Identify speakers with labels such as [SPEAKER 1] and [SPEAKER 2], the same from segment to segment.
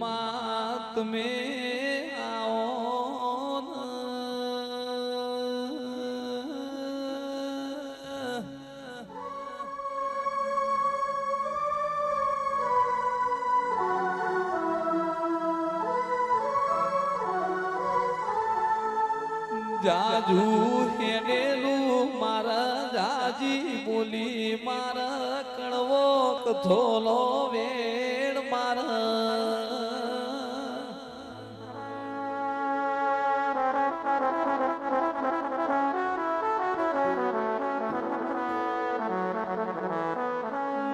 [SPEAKER 1] માં તમે આવો. જાજુ હેડેલું મારા જાજી બોલી મારા કણવો કથોલો વેણ મારા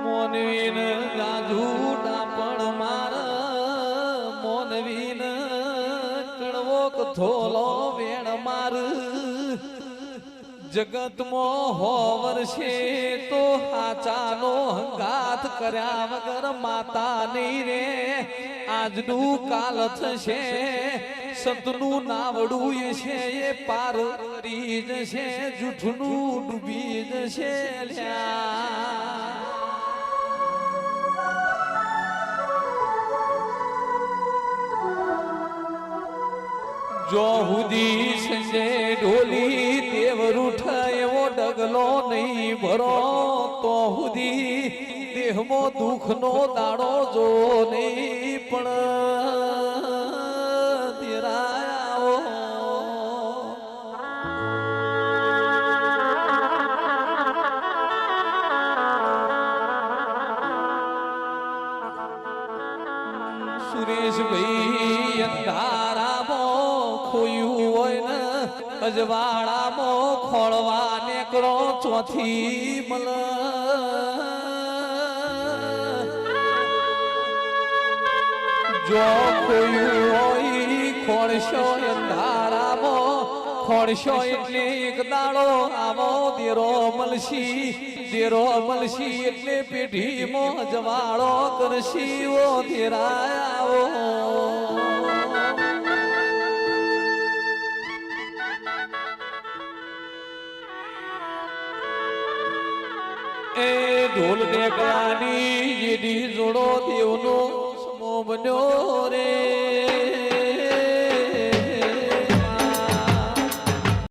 [SPEAKER 1] મોનવીન જાજુ પણ માર. મોનવીન કણવોક થોલો વેણ માર. જગતમાં હો વર્ષે તો હાચાનો હંગાત કર્યા વગર માતા નહીં રે. આજનું કાલ થશે, સતનું નાવડું છે, એ પાર કરી જશે, જૂઠનું ડૂબી જશે લ્યા. જો હુદી સંજે ઢોલી દેવ રૂઠ એવો ડગલો નહીં ભરો. તો હુદી દેહમો દુઃખનો દાડો જો નહીં પણ તેરાયો સુરેશભાઈ અજવાળામાં ખોળવા નીકળો ચોથી મલ. જો કોઈ હોય ખોળશો અંધારામાં ખોળશો એટલે એક દાડો આવો, દેરો મલશી દેરો મલશી એટલે પેઢીમાં જવાળો કરશી ઓ દેરાયો એ ઢોલ નેકળાની યેડી જોડો દેવનો સમો બન્યો રે.